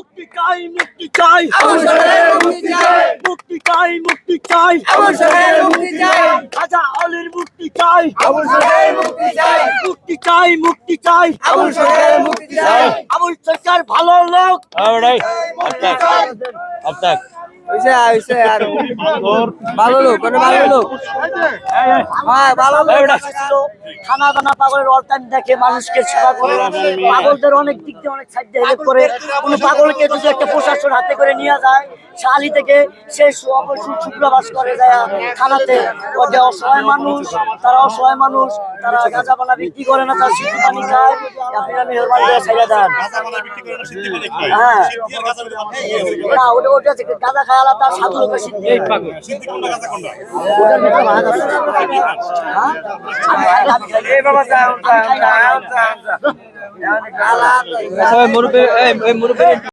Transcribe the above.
মুক্তি চাই মুক্তি চাই। মুক্তি চাই। মুক্তি চাই মুক্তি চাই। আবু সাহেবের মুক্তি চাই। রাজা অলির মুক্তি চাই। মুক্তি চাই। মুক্তি চাই মুক্তি চাই। আবু সাহেবের মুক্তি চাই। আবুল সরকার ভালো লোক। হইছে হইছে আর ভালো লোক ভালো লোক। হ্যাঁ ভালো লোক। খানা দানা পাগলের অল টাইম দেখে মানুষকে সেবা করে। পাগলদের অনেক দিক দিয়ে অনেক দিয়ে হেল্প করে। কোনো পাগলকে যদি একটা প্রশাসন হাতে করে নিয়ে যায় শালি থেকে সে শুক্রবাস করে যায় ওটা অসহায় মানুষ তারা অসহায় মানুষ তারা গাঁজা পানা বিক্রি করে না তার সিদ্ধি পানি খায়। আপনারা মেহরবানি করে ছেড়ে দেন। হ্যাঁ। না ওটা ওটা গাঁজা খায় আলাদা সাধু লোকের সিদ্ধি। ওটার ভিতরে ভাগ আছে। যাও মুরব্বী মুরব্বী।